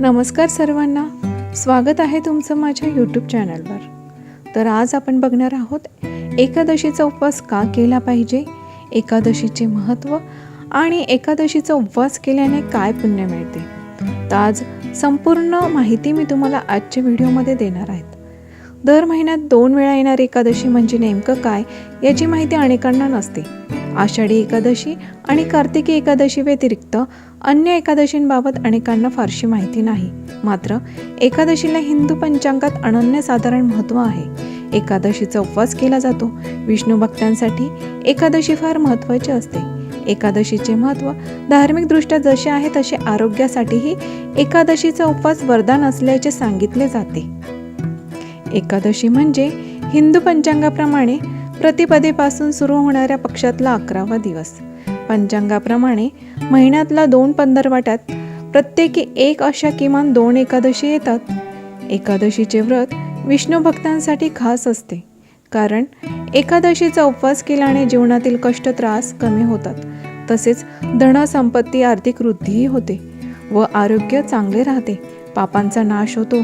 नमस्कार सर्वांना. स्वागत आहे तुमचं माझ्या यूट्यूब चॅनलवर तर आज आपण बघणार आहोत एकादशीचा उपवास का केला पाहिजे? एकादशीचे महत्त्व आणि एकादशीचा उपवास केल्याने काय पुण्य मिळते? तर आज संपूर्ण माहिती मी तुम्हाला आजच्या व्हिडिओमध्ये देणार आहेत दर महिन्यात दोन वेळा येणारी एकादशी म्हणजे नेमकं काय याची माहिती अनेकांना नसते. आषाढी एकादशी आणि कार्तिकी एकादशी व्यतिरिक्त अन्य एकादशींबाबत अनेकांना फारशी माहिती नाही. मात्र एकादशीला हिंदू पंचांगात अनन्यसाधारण महत्त्व आहे. एकादशीचा उपवास केला जातो. विष्णू भक्तांसाठी एकादशी फार महत्त्वाची असते. एकादशीचे महत्त्व धार्मिकदृष्ट्या जसे आहे तसे आरोग्यासाठीही एकादशीचा उपवास वरदान असल्याचे सांगितले जाते. एकादशी म्हणजे हिंदू पंचांगाप्रमाणे प्रतिपदेपासून सुरू होणाऱ्या पक्षातला अकरावा दिवस. पंचांगाप्रमाणे महिन्यातला दोन पंधरवाट्यात प्रत्येकी एक अशा किमान दोन एकादशी येतात. एकादशीचे व्रत विष्णू भक्तांसाठी खास असते. कारण एकादशीचा उपवास केल्याने जीवनातील कष्ट त्रास कमी होतात. तसेच धनसंपत्ती आर्थिक वृद्धीही होते व आरोग्य चांगले राहते. पापांचा नाश होतो.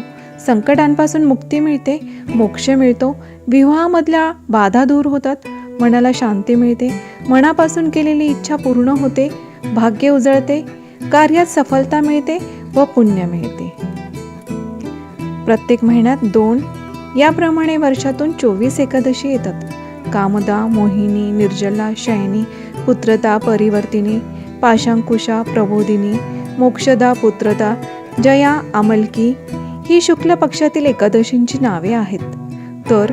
संकटांपासून मुक्ती मिळते मोक्ष मिळतो. विवाहामधल्या बाधा दूर होतात मनाला शांती मिळते. मनापासून केलेली इच्छा पूर्ण होते भाग्य उजळते कार्यात सफलता मिळते व पुण्य मिळते. प्रत्येक महिन्यात दोन याप्रमाणे वर्षातून चोवीस एकादशी येतात. कामदा मोहिनी निर्जला शयनी पुत्रता परिवर्तिनी पाशांकुशा प्रबोधिनी मोक्षदा पुत्रदा जया अमलकी ही शुक्ल पक्षातील एकादशींची नावे आहेत. तर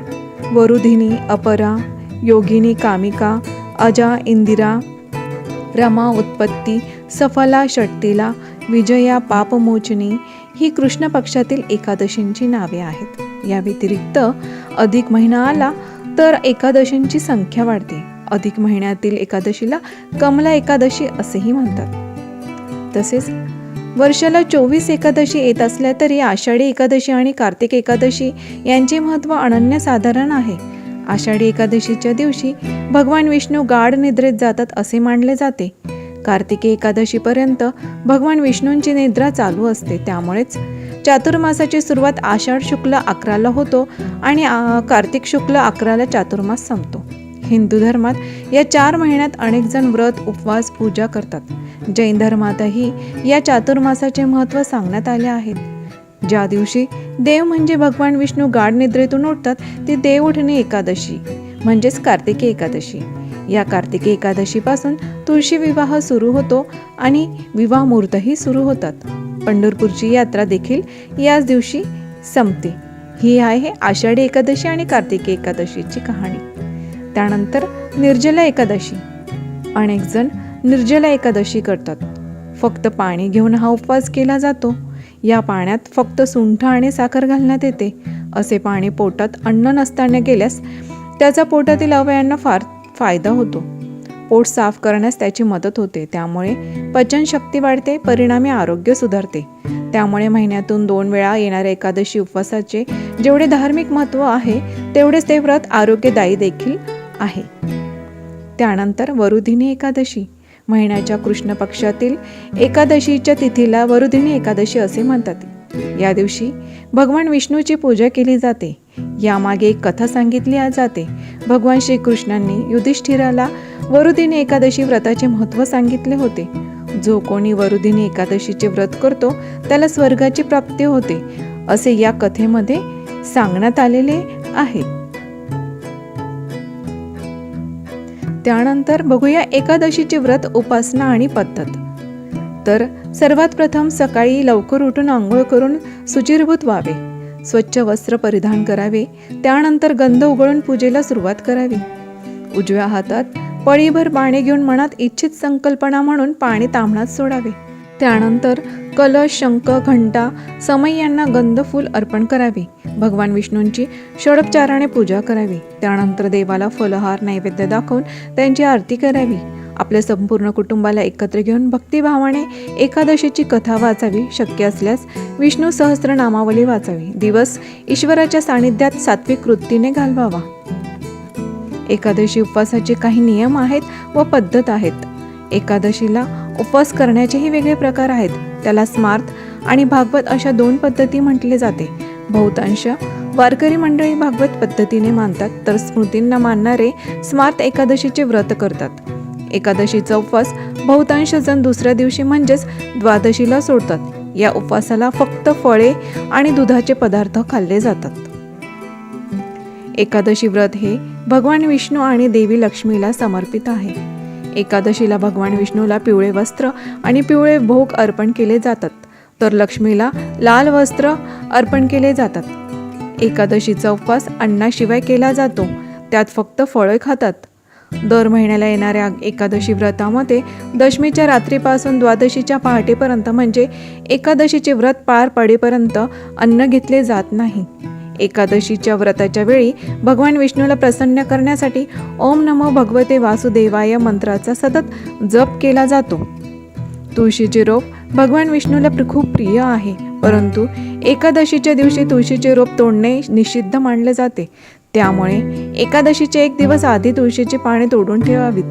वरुधिनी अपरा योगिनी कामिका अजा इंदिरा रमा उत्पत्ती सफला षट्टीला विजया पापमोचनी ही कृष्ण पक्षातील एकादशींची नावे आहेत. या व्यतिरिक्त अधिक महिना आला तर एकादशींची संख्या वाढते. अधिक महिन्यातील एकादशीला कमला एकादशी असेही म्हणतात. तसेच वर्षाला चोवीस एकादशी येत असल्या तरी आषाढी एकादशी आणि कार्तिक एकादशी यांचे महत्त्व अनन्यसाधारण आहे. आषाढी एकादशीच्या दिवशी भगवान विष्णू गाढ निद्रेत जातात असे मानले जाते. कार्तिकी एकादशीपर्यंत भगवान विष्णूंची निद्रा चालू असते. त्यामुळेच चातुर्मासाची सुरुवात आषाढ शुक्ल अकराला होतो आणि कार्तिक शुक्ल अकराला चातुर्मास संपतो. हिंदू धर्मात या चार महिन्यात अनेक जण व्रत उपवास पूजा करतात. जैन धर्मातही या चातुर्मासाचे महत्त्व सांगण्यात आले आहेत ज्या दिवशी देव म्हणजे भगवान विष्णू गाढ निद्रेतून उठतात ती देव उठणे एकादशी म्हणजेच कार्तिकी एकादशी. या कार्तिकी एकादशीपासून तुळशी विवाह सुरू होतो आणि विवाह मुहूर्तही सुरू होतात. पंढरपूरची यात्रा देखील याच दिवशी संपते. ही आहे आषाढी एकादशी आणि कार्तिकी एकादशीची कहाणी. त्यानंतर निर्जला एकादशी. अनेक जण निर्जला एकादशी करतात. फक्त पाणी घेऊन हा उपवास केला जातो. या पाण्यात फक्त सुंठ आणि साखर घालण्यात येते असे पाणी पोटात अन्न नसताना केल्यास त्याचा पोटातील अवयांना फार फायदा होतो. पोट साफ करण्यास त्याची मदत होते त्यामुळे पचनशक्ती वाढते परिणामी आरोग्य सुधारते. त्यामुळे महिन्यातून दोन वेळा येणाऱ्या एकादशी उपवासाचे जेवढे धार्मिक महत्त्व आहे तेवढेच ते व्रत आरोग्यदायी देखील आहे. त्यानंतर वरुधिनी एकादशी. महिन्याच्या कृष्ण पक्षातील एकादशीच्या तिथीला वरुधिनी एकादशी असे म्हणतात. या दिवशी भगवान विष्णूची पूजा केली जाते. यामागे एक कथा सांगितली जाते. भगवान श्रीकृष्णांनी युधिष्ठिराला वरुदिनी एकादशी व्रताचे महत्त्व सांगितले होते. जो कोणी वरुदिनी एकादशीचे व्रत करतो त्याला स्वर्गाची प्राप्ती होते असे या कथेमध्ये सांगण्यात आलेले आहे. त्यानंतर बघूया एकादशीचे व्रत उपासना आणि पद्धत. तर सर्वात प्रथम सकाळी लवकर उठून आंघोळ करून सुचिरभूत व्हावे. स्वच्छ वस्त्र परिधान करावे. त्यानंतर गंध उघळून पूजेला सुरुवात करावी. उजव्या हातात पळीभर पाणी घेऊन मनात इच्छित संकल्पना म्हणून पाणी तांबणात सोडावे. त्यानंतर कलश शंख घंटा समय यांना गंधफूल अर्पण करावे. भगवान विष्णूंची षडोपचाराने पूजा करावी. त्यानंतर देवाला फलहार नैवेद्य दाखवून त्यांची आरती करावी. आपल्या संपूर्ण कुटुंबाला एकत्र घेऊन भक्तिभावाने एकादशीची कथा वाचावी शक्य असल्यास विष्णू सहस्त्रनामावली वाचावी. दिवस ईश्वराच्या सानिध्यात सात्विक वृत्तीने घालवावा. एकादशी उपवासाचे काही नियम आहेत व पद्धत आहेत. एकादशीला उपवास करण्याचेही वेगळे प्रकार आहेत. त्याला स्मार्थ आणि भागवत अशा दोन पद्धती म्हटले जाते. बहुतांश वारकरी मंडळी भागवत पद्धतीने मानतात तर स्मृतींना मानणारे स्मार्त एकादशीचे व्रत करतात. एकादशीचा उपवास बहुतांश जण दुसऱ्या दिवशी म्हणजेच द्वादशीला सोडतात. या उपवासाला फक्त फळे आणि दुधाचे पदार्थ खाल्ले जातात. एकादशी व्रत हे भगवान विष्णू आणि देवी लक्ष्मीला समर्पित आहे. एकादशीला भगवान विष्णूला पिवळे वस्त्र आणि पिवळे भोग अर्पण केले जातात. तर लक्ष्मीला लाल वस्त्र अर्पण केले जातात. एकादशीचा उपवास अन्नाशिवाय केला जातो. त्यात फक्त फळे खातात. दर महिन्याला येणाऱ्या एकादशी व्रतामध्ये दशमीच्या रात्रीपासून द्वादशीच्या पहाटेपर्यंत म्हणजे एकादशीचे व्रत पार पडेपर्यंत अन्न घेतले जात नाही. एकादशीच्या व्रताच्या वेळी भगवान विष्णूला प्रसन्न करण्यासाठी ओम नमो भगवते वासुदेवाय मंत्राचा सतत जप केला जातो. तुळशीचे रोप भगवान विष्णूला खूप प्रिय आहे. परंतु एकादशीच्या दिवशी तुळशीचे रोप तोडणे निषिद्ध मानले जाते. त्यामुळे एकादशीचे एक दिवस आधी तुळशीची पाने तोडून ठेवावीत.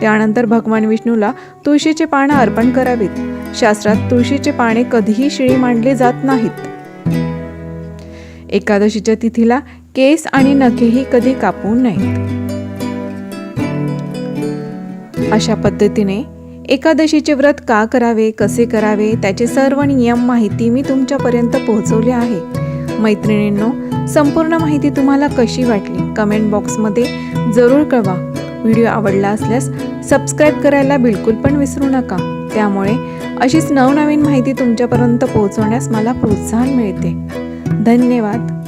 त्यानंतर भगवान विष्णूला तुळशीचे पानं अर्पण करावीत. शास्त्रात तुळशीचे पाने कधीही शिळी मांडली जात नाहीत. एकादशीच्या तिथीला केस आणि नखेही कधी कापू नयेत. अशा पद्धतीने एकादशीचे व्रत का करावे कसे करावे त्याचे सर्व नियम माहिती मी तुमच्यापर्यंत पोहोचवली आहे. मैत्रिणींनो संपूर्ण माहिती तुम्हाला कशी वाटली? कमेंट बॉक्समध्ये जरूर कळवा. व्हिडिओ आवडला असल्यास सबस्क्राईब करायला बिलकुल पण विसरू नका. त्यामुळे अशीच नवनवीन माहिती तुमच्यापर्यंत पोहोचवण्यास मला प्रोत्साहन मिळते. धन्यवाद.